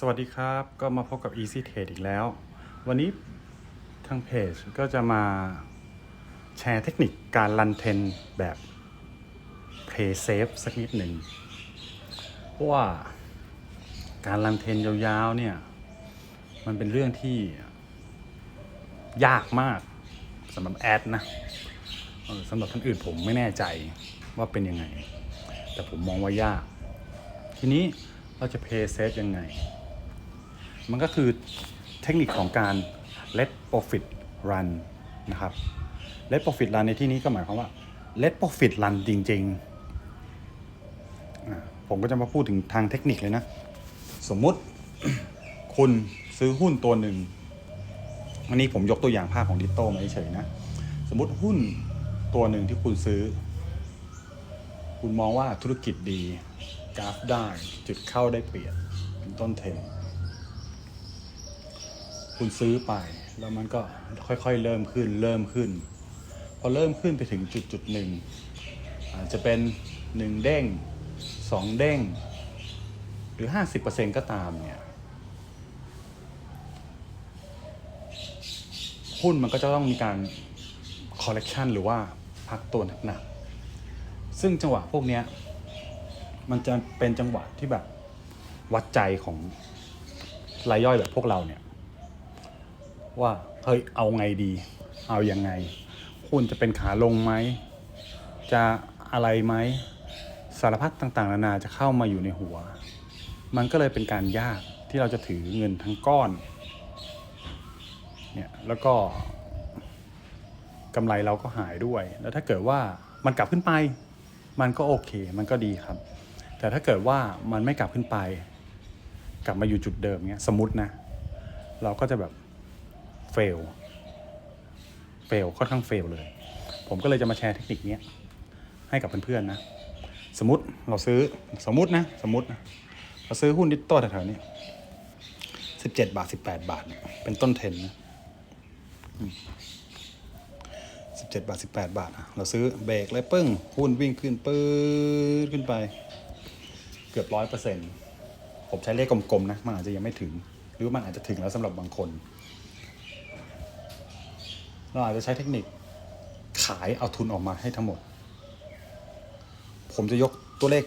สวัสดีครับก็มาพบกับ Easy Trade อีกแล้ว วันนี้ทางเพจก็จะมาแชร์เทคนิคการรันเทนแบบ Play Safe สักนิดหนึ่งเพราะว่าการรันเทนยาวๆเนี่ย มันเป็นเรื่องที่ยากมากสำหรับแอดนะสำหรับท่านอื่นผมไม่แน่ใจว่าเป็นยังไง แต่ผมมองว่ายาก ทีนี้เราจะ play safe ยังไง มันก็คือเทคนิคของการ let profit run นะครับ let profit run ในที่นี้ก็หมายความว่า let profit run จริงๆ ผมก็จะมาพูดถึงทางเทคนิคเลยนะ สมมุติคุณซื้อหุ้นตัวหนึ่งอันนี้ผมยกตัวอย่างภาพของดิโต้มาเฉยนะ สมมติหุ้นตัวหนึ่งที่คุณซื้อ คุณมองว่าธุรกิจดี กราฟได้ จุดเข้าได้เปรียบเป็นต้นเทรน คุณซื้อไป แล้วมันก็ค่อยๆเริ่มขึ้นเริ่มขึ้น พอเริ่มขึ้นไปถึงจุดจุดหนึ่งอาจจะเป็นหนึ่งเด้งสองเด้ง หรือห้าสิบเปอร์เซ็นก็ตามเนี่ยหุ้นมันก็จะต้องมีการ correction หรือว่าพักตัวหนักๆ ซึ่งจังหวะพวกเนี้ยมันจะเป็นจังหวะที่แบบวัดใจของรายย่อยแบบพวกเราเนี่ย ว่าเฮ้ยเอาไงดี เอาอยัางไงหุ้นจะเป็นขาลงไหม จะอะไรไหมสารพัดต่างๆ นานาจะเข้ามาอยู่ในหัว มันก็เลยเป็นการยากที่เราจะถือเงินทั้งก้อนเนี่ยแล้วก็กำไรเราก็หายด้วย แล้วถ้าเกิดว่ามันกลับขึ้นไป มันก็โอเค มันก็ดีครับ แต่ถ้าเกิดว่ามันไม่กลับขึ้นไป กลับมาอยู่จุดเดิมเนี้ยสมมตินะ เราก็จะแบบ ฟลเฟลค่อนข้างเฟลเลย ผมก็เลยจะมาแชร์เทคนิคนี้ให้กับเพื่อนๆนะ สมมติเราซื้อสมมตินะ สมมตินะเราซื้อหุ้นดิจิตอลแถวๆนี้สิบเจ็ดบาทสิบแปดบาทเนี่ยเป็นต้นเทรนนะสิบเจ็ดบาทสิบแปดบาทอะเราซื้อเบรกเลยปึ้ง หุ้นวิ่งขึ้นปื๊ดขึ้นไป เกือบร้อยเปอร์เซ็นต์ผมใช้เลขกลมๆนะ มันอาจจะยังไม่ถึง หรือมันอาจจะถึงแล้วสำหรับบางคน เราอาจจะใช้เทคนิคขายเอาทุนออกมาให้ทั้งหมด ผมจะยกตัวเลข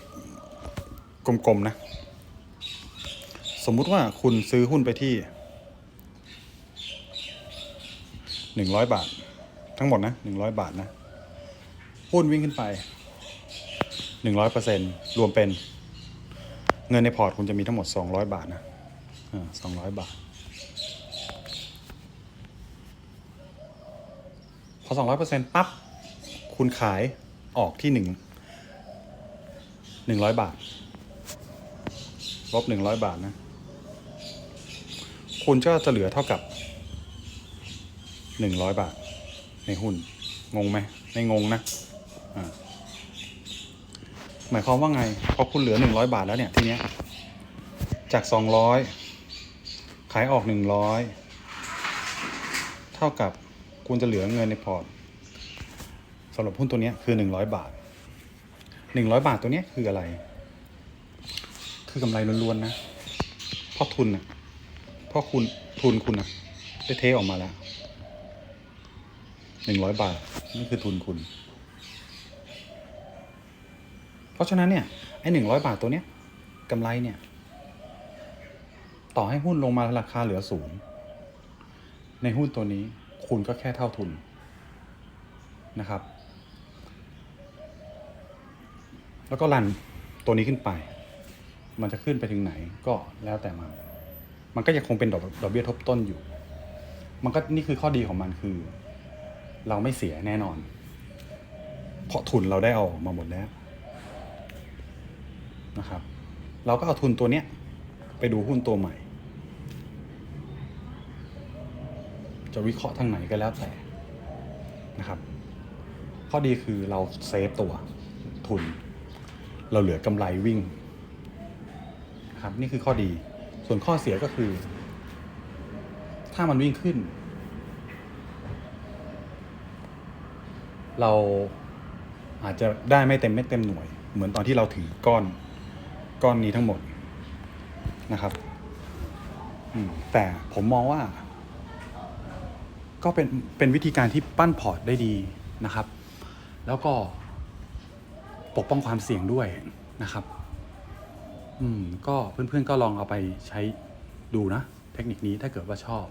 กลมๆนะ สมมุติว่าคุณซื้อหุ้นไปที่หนึ่งร้อยบาท ทั้งหมดนะหนึ่งร้อยบาทนะ หุ้นวิ่งขึ้นไปหนึ่งร้อยเปอร์เซ็นรวมเป็น เงินในพอร์ตคุณจะมีทั้งหมด200บาทนะสองร้อยบาท พอ200เปอร์เซ็นต์ปั๊บ คุณขายออกที่หนึ่งหนึ่งร้อยบาทลบหนึ่งร้อยบาทนะ คุณก็จะเหลือเท่ากับหนึ่งร้อยบาท ในหุ้น งงไหมไม่งงนะหมายความว่าไง พอคุณเหลือหนึ่งร้อยบาทแล้วเนี่ย ทีเนี้ย จากสองร้อยขายออกหนึ่งร้อยเท่ากับ คุณจะเหลือเงินในพอร์ตสำหรับหุ้นตัวนี้คือหนึ่งร้อยบาทหนึ่งร้อยบาทตัวนี้คืออะไร คือกำไรล้วนๆนะเพราะทุนอะเพราะคุณทุนคุณอะได้เทออกมาแล้วหนึ่งร้อยบาทนี่คือทุนคุณ เพราะฉะนั้นเนี่ยไอ้หนึ่งร้อยบาทตัวเนี้ยกำไรเนี่ย ต่อให้หุ้นลงมาราคาเหลือศูนย์ในหุ้นตัวนี้ คุณก็แค่เท่าทุนนะครับ แล้วก็รันตัวนี้ขึ้นไป มันจะขึ้นไปถึงไหนก็แล้วแต่มัน มันก็ยังคงเป็นดอกดอกเบี้ยทบต้นอยู่ มันก็นี่คือข้อดีของมันคือ เราไม่เสียแน่นอน เพราะทุนเราได้เอามาหมดแล้วนะครับ เราก็เอาทุนตัวเนี้ยไปดูหุ้นตัวใหม่ จะวิเคราะห์ทางไหนก็แล้วแต่นะครับ ข้อดีคือเราเซฟตัวทุน เราเหลือกำไรวิ่งนะครับนี่คือข้อดี ส่วนข้อเสียก็คือ ถ้ามันวิ่งขึ้น เราอาจจะได้ไม่เต็มไม่เต็มหน่วย เหมือนตอนที่เราถือก้อนก้อนนี้ทั้งหมดนะครับแต่ผมมองว่า ก็เป็นเป็นวิธีการที่ปั้นพอร์ตได้ดีนะครับ แล้วก็ปกป้องความเสี่ยงด้วยนะครับ อืมก็เพื่อนๆก็ลองเอาไปใช้ดูนะ เทคนิคนี้ถ้าเกิดว่าชอบ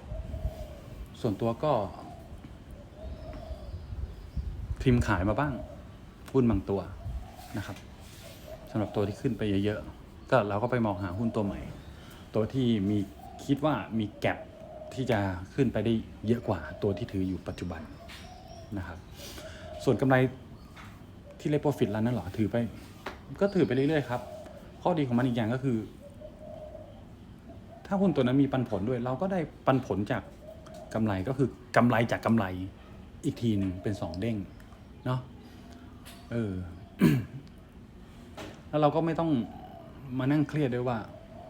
ส่วนตัวก็ทิมขายมาบ้างหุ้นบางตัวนะครับสำหรับตัวที่ขึ้นไปเยอะๆก็เราก็ไปมองหาหุ้นตัวใหม่ ตัวที่มีคิดว่ามีแกลบ ที่จะขึ้นไปได้เยอะกว่าตัวที่ถืออยู่ปัจจุบันนะครับ ส่วนกำไรที่เล p โปรฟิตแล้วนั่นหรอถือไป ก็ถือไปเรื่อยๆครับ ข้อดีของมันอีกอย่างก็คือ ถ้าหุ้นตัวนั้นมีปันผลด้วย เราก็ได้ปันผลจากกำไรก็คือกำไรจากกำไรอีกทีหนึ่งเป็นสองเด้งเนาะเออแล้วเราก็ไม่ต้องมานั่งเครียดด้วยว่า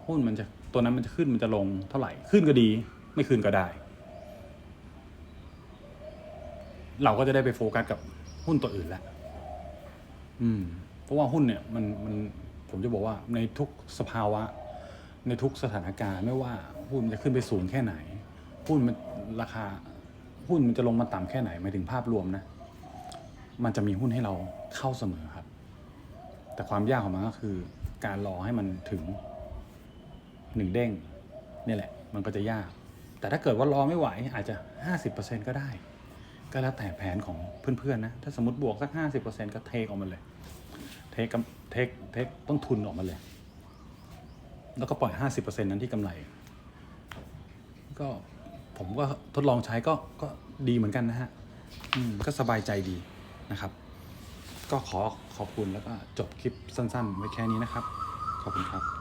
หุ้นมันจะตัวนั้นมันจะขึ้นมันจะลงเท่าไหร่ขึ้นก็ดี ไม่ขึ้นก็ได้ เราก็จะได้ไปโฟกัสกับหุ้นตัวอื่นแล้วอืม เพราะว่าหุ้นเนี่ยมันมันผมจะบอกว่าในทุกสภาวะ ในทุกสถานการณ์ไม่ว่าหุ้นมันจะขึ้นไปสูงแค่ไหน หุ้นมันราคา หุ้นมันจะลงมาต่ำแค่ไหนหมายถึงภาพรวมนะ มันจะมีหุ้นให้เราเข้าเสมอครับ แต่ความยากของมันก็คือ การรอให้มันถึงหนึ่งเด้งนี่แหละ มันก็จะยาก แต่ถ้าเกิดว่ารอไม่ไหวอาจจะห้าสิบเปอร์เซ็นก็ได้ ก็แล้วแต่แผนของเพื่อนๆนะ ถ้าสมมติบวกสักห้าสิบเปอร์เซ็นก็เทคออกมาเลย เทคกับเทคเทคต้นทุนออกมาเลย แล้วก็ปล่อยห้าสิบเปอร์เซ็นนั้นที่กำไร ก็ผมก็ทดลองใช้ก็ก็ดีเหมือนกันนะฮะอืมก็สบายใจดีนะครับ ก็ขอขอบคุณแล้วก็จบคลิปสั้นๆ ไว้แค่นี้นะครับ ขอบคุณครับ